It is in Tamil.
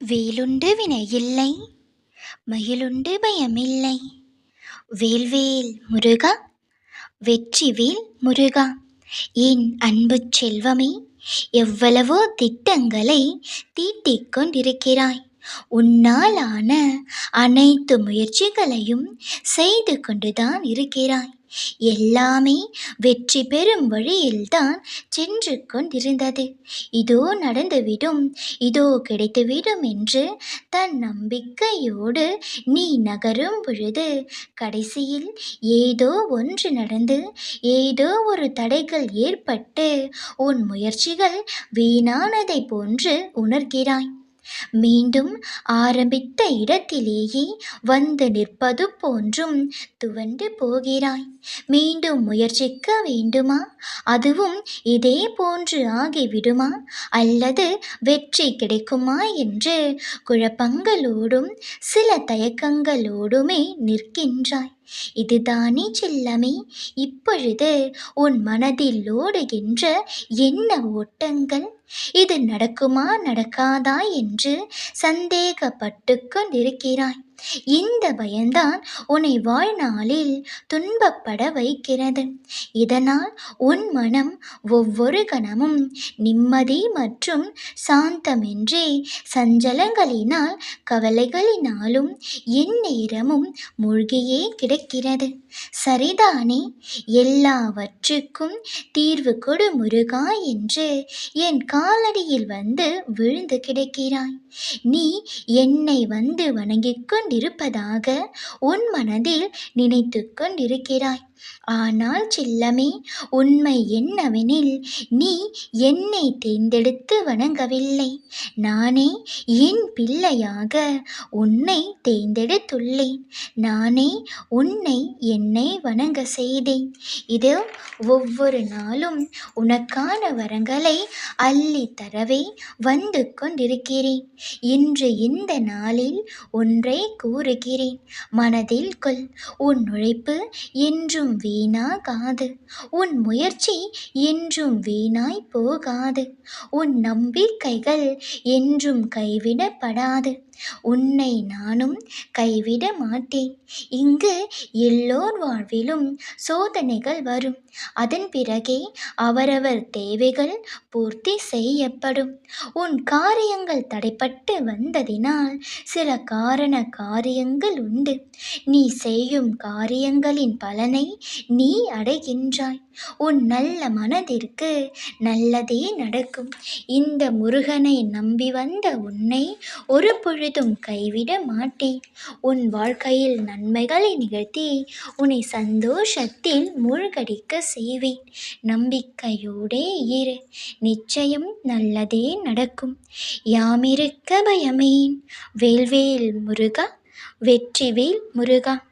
வேலுண்டு வினையில்லை மயிலுண்டு பயமில்லை. வேல்வேல் முருகா வெற்றிவேல் முருகா என் அன்பு செல்வமே எவ்வளவோ திட்டங்களை தீட்டிக் கொண்டிருக்கிறாய். உன்னாலான அனைத்து முயற்சிகளையும் செய்து கொண்டுதான் இருக்கிறாய். எல்லாமே வெற்றி பெறும் வழியில்தான் சென்று கொண்டிருந்தது. இதோ நடந்துவிடும் இதோ கிடைத்துவிடும் என்று தன் நம்பிக்கையோடு நீ நகரும் பொழுது கடைசியில் ஏதோ ஒன்று நடந்து ஏதோ ஒரு தடைகள் ஏற்பட்டு உன் முயற்சிகள் வீணானதை போன்று உணர்கிறாய். மீண்டும் ஆரம்பித்த இடத்திலேயே வந்து நிற்பது போன்றும் துவண்டு போகிறாய். மீண்டும் முயற்சிக்க வேண்டுமா? அதுவும் இதே போன்று ஆகிவிடுமா? அல்லது வெற்றி கிடைக்குமா என்று குழப்பங்களோடும் சில தயக்கங்களோடுமே நிற்கின்றாய். இதுதானே செல்லமே? இப்பொழுது உன் மனதில் ஓடுகின்ற என்ன ஓட்டங்கள்? இது நடக்குமா நடக்காதா என்று சந்தேகப்பட்டு கொண்டிருக்கிறாய். இந்த பயம்தான் உன்னை வாழ்நாளில் துன்பப்பட வைக்கிறது. இதனால் உன் மனம் ஒவ்வொரு கணமும் நிம்மதி மற்றும் சாந்தமின்றி சஞ்சலங்களினால் கவலைகளினாலும் எந்நேரமும் மூழ்கியே கிடக்கிறது. சரிதானே? எல்லாவற்றுக்கும் தீர்வு கொடு முருகா என்று என் காலடியில் வந்து விழுந்து கிடக்கிறாய். நீ என்னை வந்து வணங்கிக்கொண்டு கொண்டிருப்பதாக உன் மனதில் நினைத்து கொண்டிருக்கிறாய். ஆனால் செல்லமே உண்மை என்னவெனில் நீ என்னை தேர்ந்தெடுத்து வணங்கவில்லை. நானே என் பிள்ளையாக உன்னை தேர்ந்தெடுத்துள்ளேன். நானே உன்னை என்னை வணங்க செய்தேன். இது ஒவ்வொரு நாளும் உனக்கான வரங்களை அள்ளி தரவே வந்து கொண்டிருக்கிறேன். இன்று இந்த நாளில் ஒன்றை கூறுகிறேன். மனதில் கொள் உன் உழைப்பு என்றும் வீணாகாது. உன் முயற்சி என்றும் வீணாய் போகாது. உன் நம்பிக்கைகள் என்றும் கைவிடப்படாது. உன்னை நானும் கைவிட மாட்டேன். இங்கு எல்லோர் வாழ்விலும் சோதனைகள் வரும். அதன் பிறகே அவரவர் தேவைகள் பூர்த்தி செய்யப்படும். உன் காரியங்கள் தடைப்பட்டு வந்ததினால் சில காரண காரியங்கள் உண்டு. நீ செய்யும் காரியங்களின் பலனை நீ அடைகின்றாய். உன் நல்ல மனதிற்கு நல்லதே நடக்கும். இந்த முருகனை நம்பி வந்த உன்னை ஒரு பொழுதும் கைவிட மாட்டேன். உன் வாழ்க்கையில் நன்மைகளை நிகழ்த்தி உன்னை சந்தோஷத்தில் மூழ்கடிக்க செய்வேன். நம்பிக்கையோடே இரு. நிச்சயம் நல்லதே நடக்கும். யாமிருக்க பயமேன். வேல்வேல் முருகா வெற்றிவேல் முருகா.